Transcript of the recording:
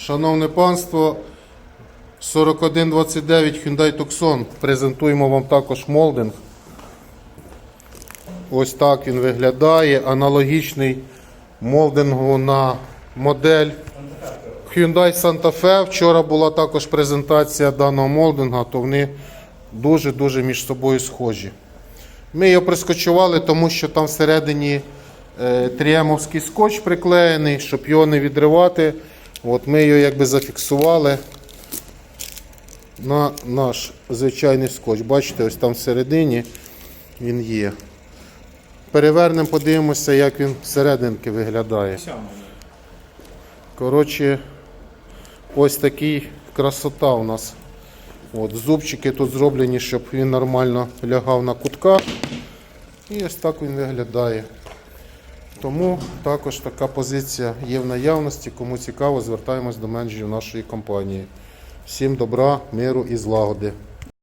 Шановне панство, 4129 Hyundai Tucson. Презентуємо вам також молдинг. Ось так він виглядає. Аналогічний молдингу на модель Hyundai Santa Fe. Вчора була також презентація даного молдинга, то вони дуже-дуже між собою схожі. Ми його прискочували, тому що там всередині е, тріемовський скотч приклеєний, щоб його не відривати. От ми його якби зафіксували на наш звичайний скотч. Бачите, ось там всередині він є. Перевернемо, подивимося, як він всерединки виглядає. Коротше, ось такий красота у нас. От, зубчики тут зроблені, щоб він нормально лягав на кутках. І ось так він виглядає. Тому також така позиція є в наявності. Кому цікаво, звертаємось до менеджерів нашої компанії. Всім добра, миру і злагоди.